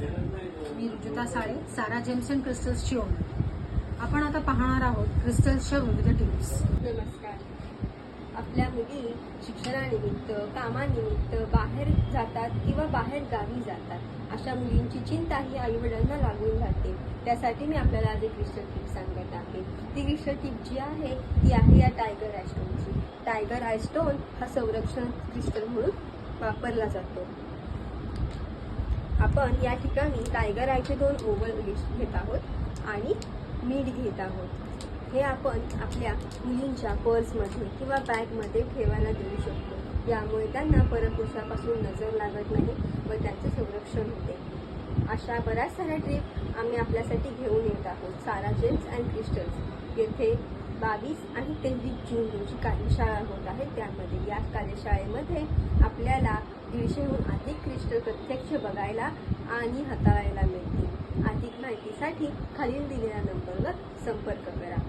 Me Rujuta Sale Sara gems and क्रिस्टल्सची owner आपण आता पाहणार आहोत क्रिस्टल्सच्या विविध टिप्स नमस्कार. आपल्या मुली शिक्षणानिमित्त कामानिमित्त बाहेर जातात किंवा बाहेर गावी जातात अशा मुलींची चिंता ही आईवडिलांना लागून जाते. त्यासाठी मी आपल्याला आज एक क्रिस्टल टिप सांगत आहे. ती क्रिस्टल टिप जी आहे ती आहे या टायगर आयस्टोनची टायगर आयस्टोन हा संरक्षण क्रिस्टल म्हणून वापरला जातो. आपण या ठिकाणी टायगर आयचे दोन ओव्हल घेत आहोत आणि मीठ घेत आहोत. हे आपण आपल्या मुलींच्या पर्समध्ये किंवा बॅगमध्ये ठेवायला देऊ शकतो. यामुळे त्यांना परपुरुषापासून नजर लागत नाही व त्यांचे संरक्षण होते. अशा बऱ्याच साऱ्या ट्रीप आम्ही आपल्यासाठी घेऊन येत आहोत. सारा जेम्स अँड क्रिस्टल्स येथे बावीस आणि तेवीस जून कार्यशाळा होत आहे. त्यामध्ये या कार्यशाळेमध्ये आपल्याला दीडशेहून अधिक क्रिस्टल प्रत्यक्ष बघायला आणि हाताळायला मिळतील अधिक माहितीसाठी खालील दिलेल्या नंबरवर संपर्क करा.